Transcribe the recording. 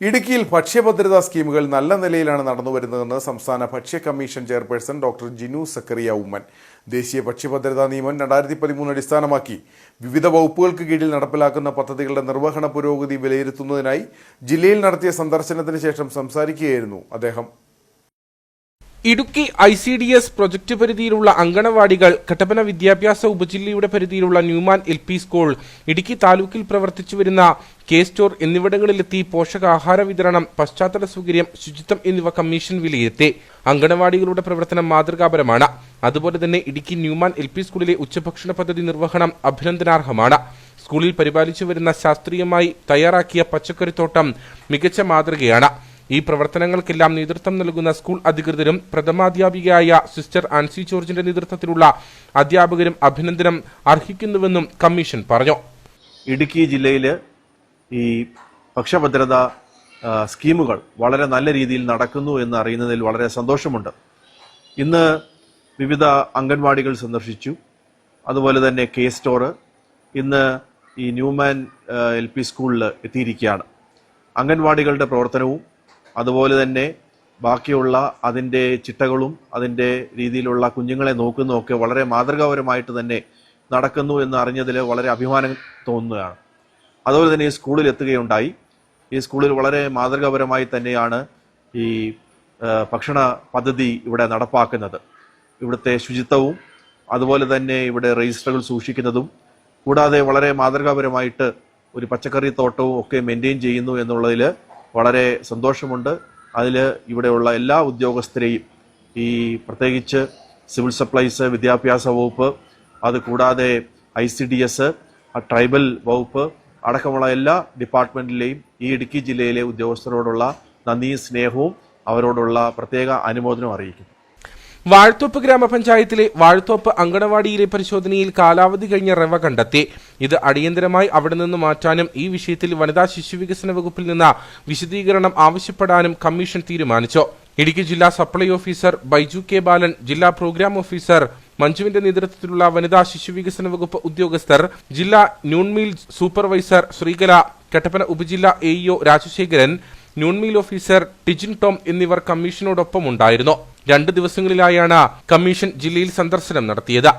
ഇടുക്കിയിൽ ഭക്ഷ്യഭദ്രതാ സ്കീമുകൾ നല്ല നിലയിലാണ് നടന്നു വരുന്നതെന്ന് സംസ്ഥാന ഭക്ഷ്യ commission chairperson doctor Jinu Zachariah Oommen. ദേശീയ ഭക്ഷ്യഭദ്രതാ നിയമം രണ്ടായിരത്തി പതിമൂന്ന് അടിസ്ഥാനമാക്കി വിവിധ വകുപ്പുകൾക്ക് കീഴിൽ നടപ്പിലാക്കുന്ന പദ്ധതികളുടെ നിർവഹണ പുരോഗതി വിലയിരുത്തുന്നതിനായി ജില്ലയിൽ നടത്തിയ സന്ദർശനത്തിന് ശേഷം സംസാരിക്കുകയായിരുന്നു അദ്ദേഹം. Idukki I C D S project പരിധിയിലുള്ള അങ്കണവാടികൾ കട്ടപ്പന വിദ്യാഭ്യാസ ഉപജില്ലയുടെ പരിധിയിലുള്ള Newman L P school Idukki താലൂക്കിൽ പ്രവർത്തിച്ചു വരുന്ന കെ സ്റ്റോർ എന്നിവിടങ്ങളിലെത്തി പോഷകാഹാര വിതരണം പശ്ചാത്തല സൗകര്യം ശുചിത്വം എന്നിവ കമ്മീഷൻ വിലയിരുത്തി. അങ്കണവാടികളുടെ പ്രവർത്തനം മാതൃകാപരമാണ്. അതുപോലെ തന്നെ ഇടുക്കി ന്യൂമാൻ എൽ പി സ്കൂളിലെ ഉച്ചഭക്ഷണ പദ്ധതി നിർവഹണം അഭിനന്ദനാർഹമാണ്. സ്കൂളിൽ പരിപാലിച്ചു വരുന്ന ശാസ്ത്രീയമായി തയ്യാറാക്കിയ പച്ചക്കറിത്തോട്ടം മികച്ച മാതൃകയാണ്. ഈ പ്രവർത്തനങ്ങൾക്കെല്ലാം നേതൃത്വം നൽകുന്ന സ്കൂൾ അധികൃതരും പ്രഥമാധ്യാപികയായ സിസ്റ്റർ ആൻസി ജോർജിന്റെ നേതൃത്വത്തിലുള്ള അധ്യാപകരും അഭിനന്ദനം അർഹിക്കുന്നുവെന്നും കമ്മീഷൻ പറഞ്ഞു. ഇടുക്കി ജില്ലയിൽ ഈ ഭക്ഷ്യഭദ്രത സ്കീമുകൾ വളരെ നല്ല രീതിയിൽ നടക്കുന്നു എന്ന് അറിയുന്നതിൽ വളരെ സന്തോഷമുണ്ട്. ഇന്ന് വിവിധ അംഗൻവാടികൾ സന്ദർശിച്ചു. അതുപോലെ തന്നെ കെ സ്റ്റോറ് ഇന്ന് ഈ ന്യൂമാൻ എൽ പി സ്കൂളിൽ എത്തിയിരിക്കുകയാണ്. അംഗൻവാടികളുടെ പ്രവർത്തനവും അതുപോലെ തന്നെ ബാക്കിയുള്ള അതിന്റെ ചിട്ടകളും അതിന്റെ രീതിയിലുള്ള കുഞ്ഞുങ്ങളെ നോക്കുന്നതൊക്കെ വളരെ മാതൃകാപരമായിട്ട് തന്നെ നടക്കുന്നു എന്ന് അറിഞ്ഞതിൽ വളരെ അഭിമാനം തോന്നുകയാണ്. അതുപോലെ തന്നെ ഈ സ്കൂളിൽ എത്തുകയുണ്ടായി. ഈ സ്കൂളിൽ വളരെ മാതൃകാപരമായി തന്നെയാണ് ഈ ഭക്ഷണ പദ്ധതി ഇവിടെ നടപ്പാക്കുന്നത്. ഇവിടുത്തെ ശുചിത്വവും അതുപോലെ തന്നെ ഇവിടെ രജിസ്റ്ററുകൾ സൂക്ഷിക്കുന്നതും കൂടാതെ വളരെ മാതൃകാപരമായിട്ട് ഒരു പച്ചക്കറി തോട്ടവും ഒക്കെ മെയിന്റെയിൻ ചെയ്യുന്നു എന്നുള്ളതിൽ വളരെ സന്തോഷമുണ്ട്. അതിൽ ഇവിടെയുള്ള എല്ലാ ഉദ്യോഗസ്ഥരെയും ഈ പ്രത്യേകിച്ച് സിവിൽ സപ്ലൈസ് വിദ്യാഭ്യാസ വകുപ്പ് അതുകൂടാതെ I C D S tribal വകുപ്പ് അടക്കമുള്ള എല്ലാ ഡിപ്പാർട്ട്മെന്റിലെയും ഈ ഇടുക്കി ജില്ലയിലെ ഉദ്യോഗസ്ഥരോടുള്ള നന്ദിയും സ്നേഹവും അവരോടുള്ള പ്രത്യേക അനുമോദനവും അറിയിക്കുന്നു. വാഴ്ത്തോപ്പ് ഗ്രാമപഞ്ചായത്തിലെ വാഴ്ത്തോപ്പ് അങ്കണവാടിയിലെ പരിശോധനയിൽ കാലാവധി കഴിഞ്ഞ റവ കണ്ടെത്തി. ഇത് അടിയന്തരമായി അവിടെ നിന്ന് മാറ്റാനും ഈ വിഷയത്തിൽ വനിതാ ശിശുവികസന വകുപ്പിൽ നിന്ന് വിശദീകരണം ആവശ്യപ്പെടാനും കമ്മീഷൻ തീരുമാനിച്ചു. ഇടുക്കി ജില്ലാ supply officer Baiju K Balan ജില്ലാ പ്രോഗ്രാം ഓഫീസർ മഞ്ജുവിന്റെ നേതൃത്വത്തിലുള്ള വനിതാ ശിശുവികസന വകുപ്പ് ഉദ്യോഗസ്ഥർ ജില്ലാ ന്യൂൺമീൽ സൂപ്പർവൈസർ ശ്രീകല കട്ടപ്പന ഉപജില്ലാ AEO Rajasekharan noon meal officer Tijin Tom എന്നിവർ കമ്മീഷനോടൊപ്പം ഉണ്ടായിരുന്നു. രണ്ട് ദിവസങ്ങളിലായാണ് കമ്മീഷൻ ജില്ലയിൽ സന്ദർശനം നടത്തിയത്